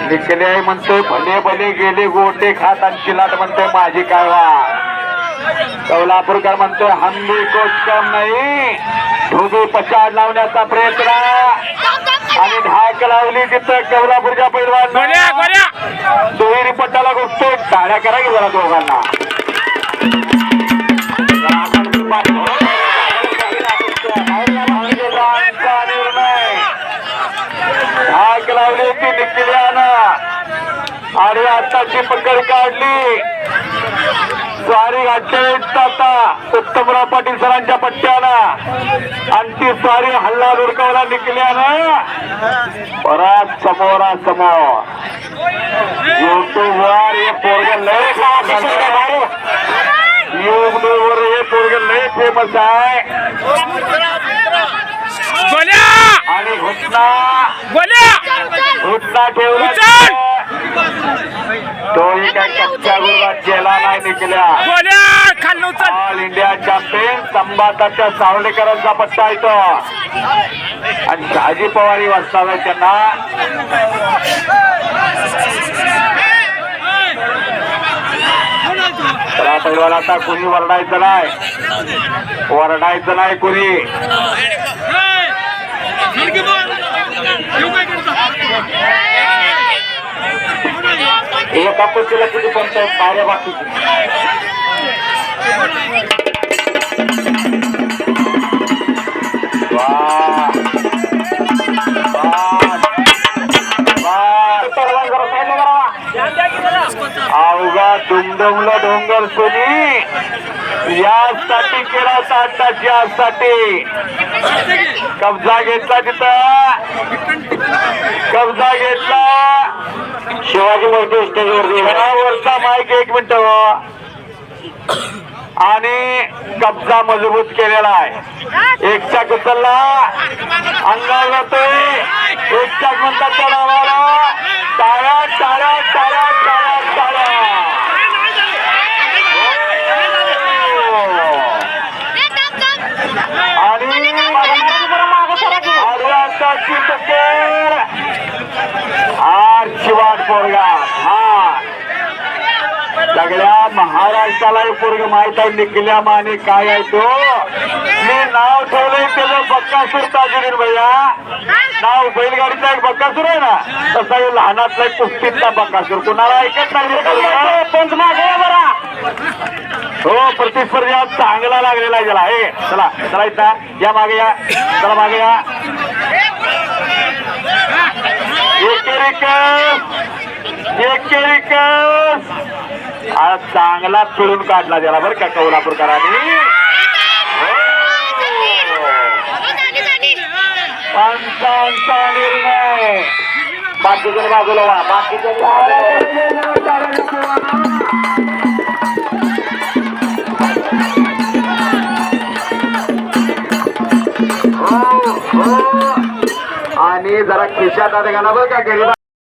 निकले आहे म्हणतोय भले भले गेले गोटे खात आणि चिलाट म्हणतोय माझी काय वा. कौलापूरकर म्हणतोय हंदी कोच कम नाही. ढोबी पचाड लावण्याचा प्रयत्न. आणि ढाक लावली तिथं कौलापूरच्या पैलवान. दुहेरी पट्टाला गोष्ट टाळ्या करा की जरा दोघांना. आणि आताची पकड काढली. स्वारी अठ्ठावीस आता. उत्तमराव पाटील सरांच्या पट्ट्यानं. आणि ती स्वारी हल्ला दुर्कवला निकल्यानं परत समोरा समोर. युट्यूब वर हे पोरग लय युट्यूब वर हे पोरग लय फेमस आहे. आणि घुटना घुटना ठेवला! तोही काय कच्च्या गुरुवात गेला नाही निघल्या ऑल इंडिया चॅम्पियन संभाताच्या सावलेकरांचा पट्टा येतो आणि शहाजी पवारी वाजताना त्यांना आता कुणी वरडायचं नाही वरडायचं नाही कुणी एका कुस्तीला किती पंचायत पायऱ्या वा. अवघा दुमदमला डोंगर सोनी. यासाठी केला होता आत्ताच यासाठी. कब्जा घेतला तिथं कब्जा घेतला शिवाजी मोठे स्टेजवरती वरचा माईक एक मिनिट आणि कब्जा मजबूत केलेला आहे. एक चाक उचलला अंगावर जातोय एक चाक म्हणतात त्या नावाला टाळ्या टाळ्या टाळ्या. टाळ्या टाळ्या आणि हा शिवाट पोरगा. हा. सगळ्या महाराष्ट्राला पोरग माहीत आहे निकल्या माने काय आहे तो? मी नाव ठेवलंय त्याचं बक्कासूर ताजुरीन भैया. नाव बैलगाडीचा एक बक्कासूर आहे ना? तसा हे लहानातला एक कुस्तीतला बक्कासूर. कुणाला ऐकत नाही पंच मागे या बरा. हो प्रतिस्पर्धा चांगला लागलेला आहे. त्याला हे चला चला इथं या मागे या. चला मागे या. चांगला पिळून काढला त्याला बरं का कोल्हापूरकरांनी पंचांचा हो. निर्णय बाकीच्या बाजूला वा बाकीच्या हो, हो. आणि जरा खिशात आता घाला बरं का गरीब